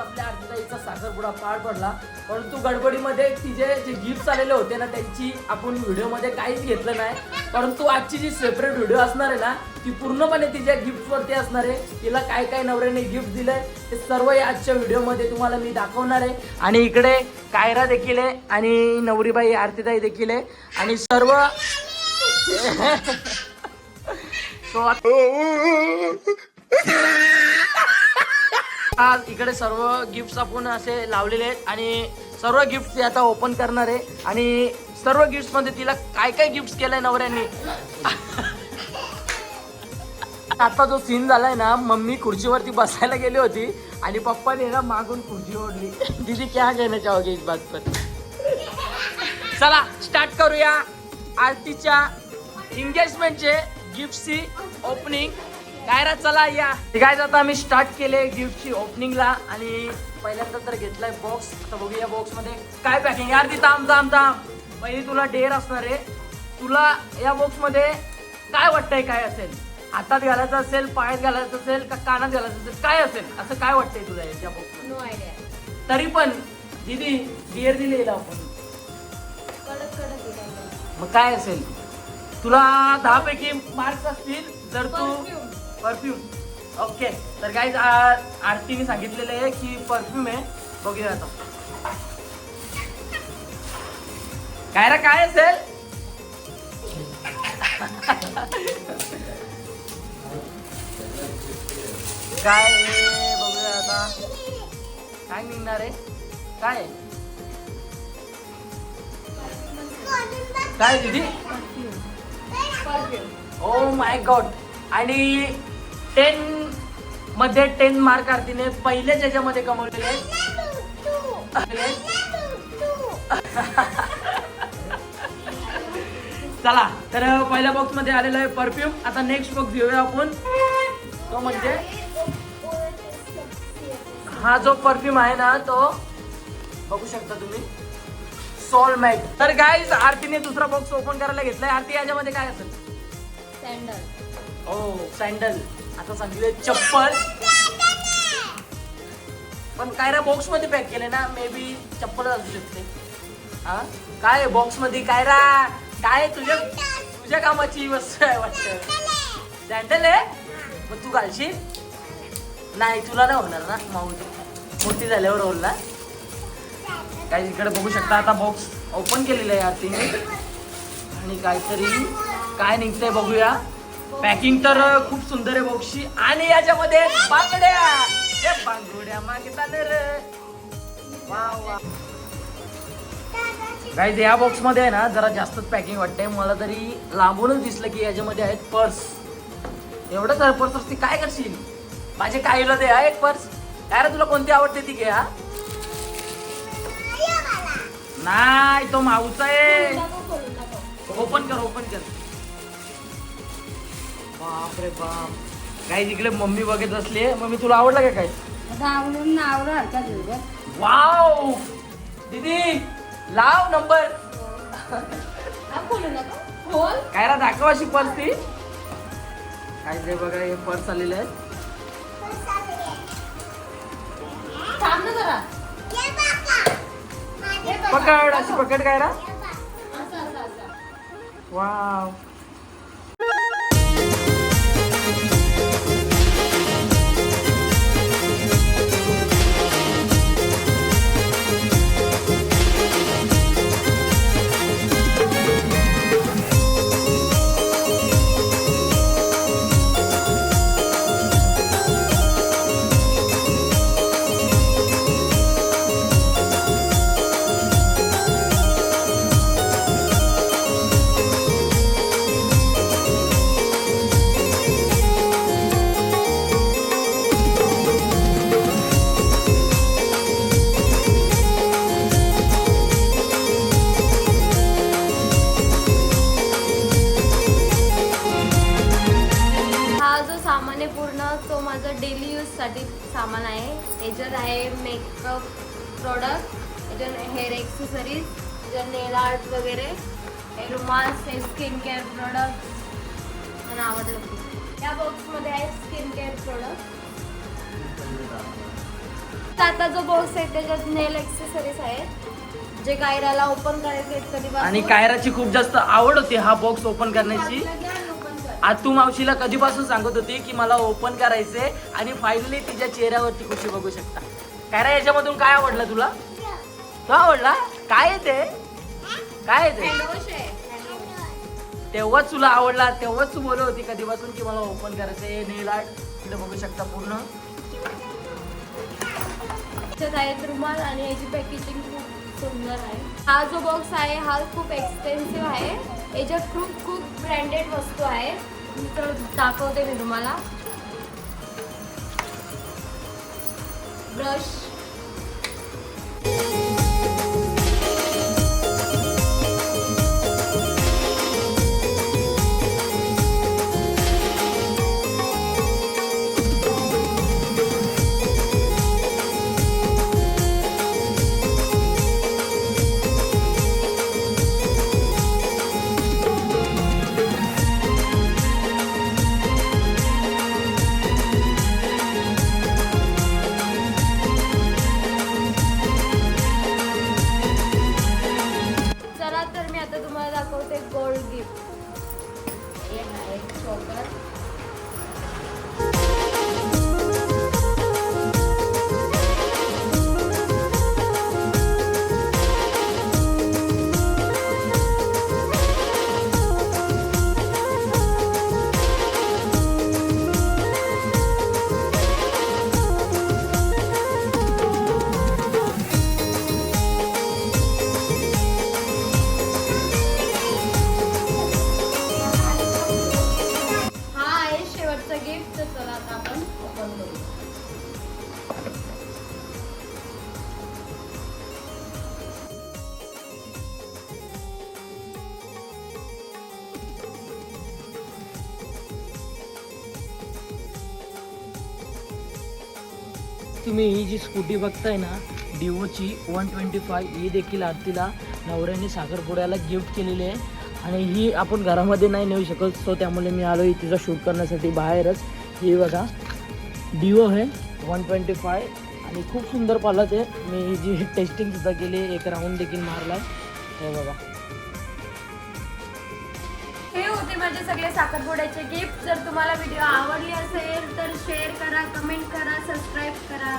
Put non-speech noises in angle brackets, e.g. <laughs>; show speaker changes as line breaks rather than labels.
आपल्या आरतीताईचा साखरपुडा पार पडला परंतु गडबडीमध्ये तिचे जे गिफ्ट आलेले होते ना त्यांची आपण व्हिडिओमध्ये काहीच घेतलं नाही परंतु आजची जी सेपरेट व्हिडिओ असणार आहे ना ती पूर्णपणे तिच्या गिफ्टवरती असणार आहे तिला काय काय नवऱ्याने गिफ्ट दिलंय ते सर्व या आजच्या व्हिडिओमध्ये तुम्हाला मी दाखवणार आहे आणि इकडे कायरा देखील आहे आणि नवरीबाई आरतीताई देखील आहे आणि सर्व सो आज इकडे सर्व गिफ्ट आपण असे लावलेले आहेत आणि सर्व गिफ्ट ती आता ओपन करणार आहे. आणि सर्व गिफ्टमध्ये तिला काय काय गिफ्ट केलंय नवऱ्यांनी? <laughs> आता जो सीन झालाय ना मम्मी खुर्चीवरती बसायला गेली होती आणि पप्पाने ना मागून खुर्ची ओढली. दीदी क्या कहना चाहोगे इस बात पर? चला स्टार्ट करूया. आरतीच्या एंगेजमेंटचे गिफ्टची ओपनिंग कायरा चला या. काय आता आम्ही स्टार्ट केले गिफ्टची ओपनिंगला आणि पहिल्यांदा तर घेतलाय बॉक्स तर बघूया बॉक्समध्ये काय पॅकिंग यार ती थांब थांब थांब. पहिली तुला डेअर असणार आहे. तुला या बॉक्समध्ये काय वाटतंय काय असेल? हातात घालायचं असेल पायात घालायचं असेल का कानात घालायचं असेल काय असेल? असं काय वाटतंय तुला या बॉक्स
नो आयडिया
तरी पण दीदी डिअर दिली आपण.
कडक कडक दिलाय.
मग काय असेल? तुला दहा पैकी मार्क्स असतील जर तू
Perfume.
परफ्यूम ओके तर काय आरतीने सांगितलेलं आहे की परफ्यूम आहे. बघूया आता. काय रे काय असेल? काय? बघूया आता. काय निघणार आहे? काय? काय दीदी?
परफ्यूम
ओ माय गॉड आणि टेन मध्ये टेन मार्क आरतीने पहिल्याच याच्यामध्ये कमवलेले चला तर पहिल्या बॉक्समध्ये आलेला आहे परफ्यूम आता नेक्स्ट बॉक्स घेऊया आपण. तो म्हणजे हा जो परफ्यूम आहे ना तो बघू शकता तुम्ही. सोलमेट तर गाईज आरतीने दुसरा बॉक्स ओपन करायला घेतलाय. आरती याच्यामध्ये काय असेल?
सँडल
ओ सँडल आता सांगितले चप्पल. पण काय रा बॉक्समध्ये पॅक केले ना मे बी चप्पल असू शकते. हा? काय बॉक्समध्ये? काय रा? काय तुझ्या तुझ्या कामाची वस्तू आहे वाटत? सँडल आहे? मग तू घालशील? नाही तुला नाही होणार ना माऊ मोठी झाल्यावर होईल ना? काय इकडे बघू शकता आता बॉक्स ओपन केलेलं आहे आरतीने आणि काहीतरी काय निघतंय बघूया. पॅकिंग तर खूप सुंदर आहे बॉक्सची. आणि याच्यामध्ये बांगड्या. हे बांगड्या मागितल्या रे. वा वा. गाईज या बॉक्समध्ये आहे ना जरा जास्तच पॅकिंग वाटते मला तरी लांबूनच दिसलं की याच्यामध्ये आहेत पर्स एवढं पर्स असते काय करशील? माझे काहीला दे हा एक पर्स काय रे तुला कोणती आवडते ती घे हा? नाही तो माऊचा आहे. ओपन कर ओपन कर. बाप रे बाप. काही तिकडे मम्मी बघत असली मम्मी तुला आवडलं का काय
आता आवडून ना आवडून.
वाव! दीदी लाव नंबर. काय रा दाखव अशी पर्स ती. काय ते बघा हे पर्स आलेले आहेत
थांब ना जरा.
पकड अशी पकड काय रा? वाव.
आहे मेकअप प्रोडक्ट याच्यात हेअर एक्सेसरीज याच्यात नेल आर्ट वगैरे हे रुमाल्स हे स्किन केअर प्रोडक्ट खूप या बॉक्समध्ये आहे स्किन केअर प्रोडक्ट आता जो बॉक्स आहे त्याच्यात नेल एक्सेसरीज आहेत. जे कायराला ओपन करायचे कधी
आणि कायराची खूप जास्त आवड होती हा बॉक्स ओपन करण्याची. आतू मावशीला कधीपासून सांगत होती की मला ओपन करायचे आणि फायनली तिच्या चेहऱ्यावरती खुशी बघू शकता. काय रे याच्यामधून काय आवडलं तुला? तो आवडला? काय ते? काय ते? तेव्हाच तुला आवडला तेव्हाच तू बोलत होती कधीपासून की मला ओपन करायचे नेल आर्ट तिला बघू शकता पूर्ण.
आहेत रुमाल आणि याची पॅकेजिंग खूप सुंदर आहे. हा जो बॉक्स आहे हा खूप एक्सपेन्सिव्ह आहे. याच्यात खूप खूप ब्रँडेड वस्तू आहे. मी तर दाखवते मी तुम्हाला. ब्रश.
तुम्ही ही जी स्कूटी बघताय ना डिओची वन ट्वेंटी फाय ही देखील आरतीला नवऱ्याने साखरपुड्याला गिफ्ट केलेली आहे. आणि ही आपण घरामध्ये नाही नेऊ शकत सो त्यामुळे मी आलो तिचा शूट करण्यासाठी बाहेरच. ही बघा डिओ आहे वन ट्वेंटी फाय आणि खूप सुंदर पालत आहे. मी ही जी टेस्टिंग सुद्धा केली एक राऊंड देखील मारला आहे
हे बघा. माझे सगळे साखरपुड्याचे गिफ्ट जर तुम्हाला व्हिडिओ आवडली असेल तर शेअर करा कमेंट करा सबस्क्राईब करा.